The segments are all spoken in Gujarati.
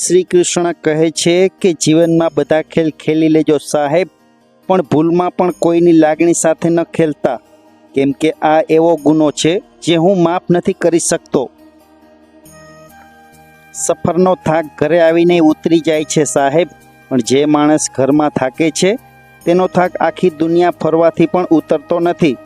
શ્રી કૃષ્ણ કહે છે કે જીવનમાં બધા ખેલ ખેલી લેજો સાહેબ, પણ ભૂલમાં પણ કોઈની લાગણી સાથે ન ખેલતા. કેમ કે આ એવો ગુનો છે જે હું માફ નથી કરી શકતો. સફરનો થાક ઘરે આવીને ઉતરી જાય છે સાહેબ, પણ જે માણસ ઘરમાં થાકે છે, તેનો થાક આખી દુનિયા ફરવાથી પણ ઉતરતો નથી.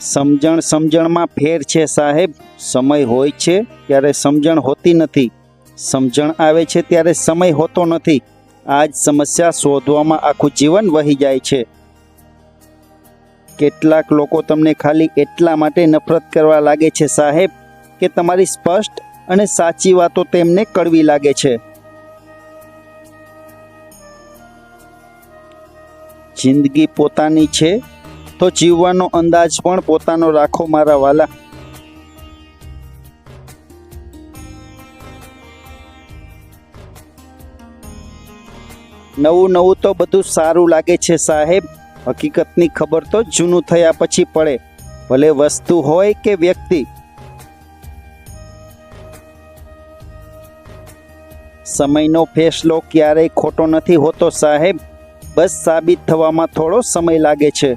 સમજણ સમજણમાં ફેર છે સાહેબ સમય હોય છે ત્યારે સમજણ હોતી નથી. સમજણ આવે છે ત્યારે સમય હોતો નથી. આ જ સમસ્યા શોધવામાં આખું જીવન વહી જાય છે. કેટલાક લોકો તમને ખાલી એટલા માટે નફરત કરવા લાગે છે સાહેબ, કે તમારી સ્પષ્ટ અને સાચી વાતો તેમને કડવી લાગે છે. જિંદગી પોતાની છે, તો જીવવાનો અંદાજ પણ પોતાનો રાખો મારા વાલા. નવું નવું તો બધું સારું લાગે છે સાહેબ. હકીકતની ખબર તો જૂનું થયા પછી પડે. ભલે વસ્તુ હોય કે વ્યક્તિ. સમયનો ફેસલો ક્યારેય ખોટો નથી હોતો સાહેબ. બસ સાબિત થવામાં થોડો સમય લાગે છે.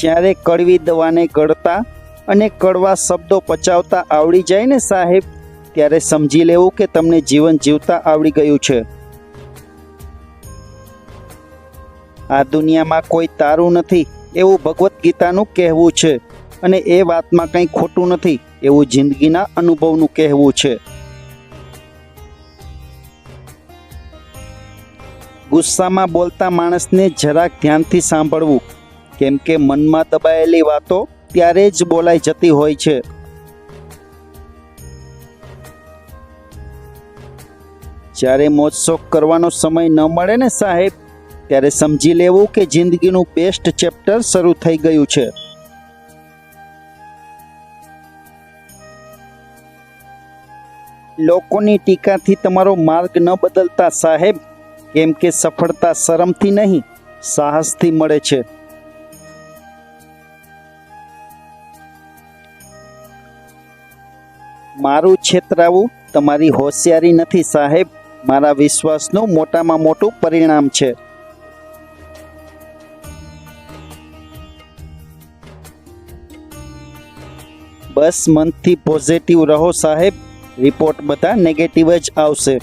જ્યારે કડવી દવાને ગળતા અને કડવા શબ્દો પચાવતા આવડી જાય ને સાહેબ, ત્યારે સમજી લેવું કે તમને જીવન જીવતા આવડી ગયું છે. આ દુનિયામાં કોઈ તારું નથી એવું ભગવદ્ ગીતાનું કહેવું છે અને એ વાતમાં કંઈ ખોટું નથી એવું જિંદગીના અનુભવનું કહેવું છે. ગુસ્સામાં બોલતા માણસને જરાક ધ્યાનથી સાંભળવું, કેમ કે મનમાં દબાયેલી વાતો ત્યારે જ બોલાઈ જતી હોય છે. જ્યારે મોજશોખ કરવાનો સમય ન મળે ને સાહેબ, ત્યારે સમજી લેવું કે જિંદગીનું બેસ્ટ ચેપ્ટર શરૂ થઈ ગયું છે. લોકોની ટીકાથી તમારો માર્ગ ન બદલતા સાહેબ, કેમ કે સફળતા શરમથી નહીં, સાહસથી મળે છે. મારું છેતરાવું તમારી હોશિયારી નથી સાહેબ. મારા વિશ્વાસનું મોટામાં મોટું પરિણામ છે. બસ મનથી પોઝિટિવ રહો સાહેબ. રિપોર્ટ બધા નેગેટિવ જ આવશે.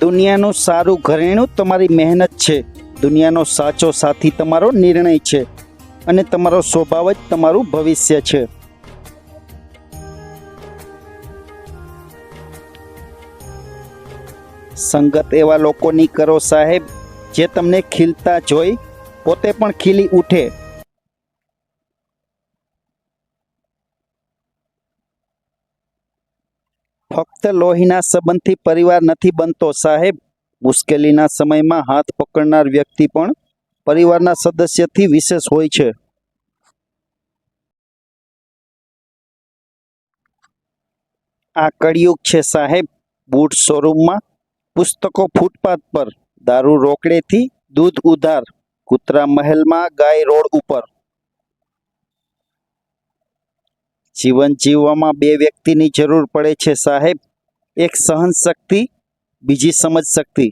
દુનિયાનું સારું ઘરેણું તમારી મહેનત છે. દુનિયાનો સાચો સાથી તમારો નિર્ણય છે અને તમારો સ્વભાવ જ તમારું ભવિષ્ય છે. સંગત એવા લોકોની કરો સાહેબ, જે તમને ખીલતા જોઈ, પોતે પણ ખીલી ઉઠે. ફક્ત લોહીના સંબંધથી પરિવાર નથી બનતો સાહેબ. મુશ્કેલીના સમયમાં હાથ પકડનાર વ્યક્તિ પણ પરિવારના સદસ્યથી વિશેષ હોય છે. આ કળિયુગ છે સાહેબ, બૂટ શોરૂમમાં પુસ્તકો ફૂટપાથ પર, દારૂ રોકડેથી દૂધ ઉધાર, કૂતરા મહેલમાં ગાય રોડ ઉપર. જીવન જીવવામાં બે વ્યક્તિની જરૂર પડે છે સાહેબ, એક સહન શક્તિ બીજી સમજ શક્તિ.